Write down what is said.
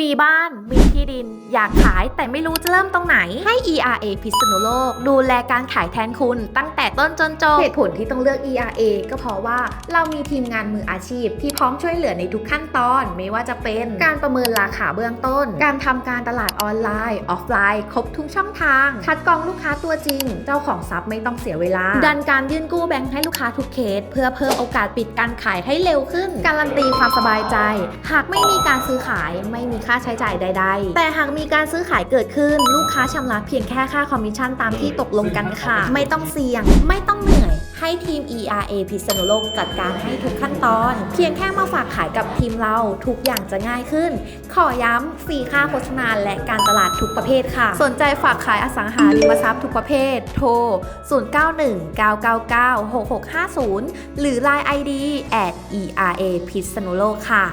มีบ้านมีที่ดิน อยากขายแต่ไม่รู้จะเริ่มตรงไหน ให้ ERA พิษณุโลก ดูแลการขายแทนคุณตั้งแต่ต้นจนจบเหตุผลที่ต้องเลือก ERA ก็เพราะว่าเรามีทีมงานมืออาชีพ ที่พร้อมช่วยเหลือในทุกขั้นตอน ไม่ว่าจะเป็นการประเมินราคาเบื้องต้น การทำการตลาดออนไลน์ ออฟไลน์ ครบทุกช่องทาง คัดกรองลูกค้าตัวจริง เจ้าของทรัพย์ไม่ต้องเสียเวลา ดันการยื่นกู้แบงค์ให้ลูกค้าทุกเคส เพื่อเพิ่มโอกาสปิดการขายให้เร็วขึ้น การันตีความสบายใจ หากไม่มีการซื้อขายไม่มีค่าใช้จ่ายใด ๆ แต่หากมีการซื้อขายเกิดขึ้น ลูกค้าชำระเพียงแค่ค่าคอมมิชชั่นตามที่ตกลงกันค่ะ ไม่ต้องเสี่ยง ไม่ต้องเหนื่อย ให้ทีม ERA พิษณุโลกจัดการให้ทุกขั้นตอน เพียงแค่มาฝากขายกับทีมเราทุกอย่างจะง่ายขึ้น ขอย้ำฟรีค่าโฆษณาและการตลาดทุกประเภทค่ะ สนใจฝากขายอสังหาริมทรัพย์ทุกประเภท โทร 0919996650 หรือ Line ID at ERA พิษณุโลกค่ะ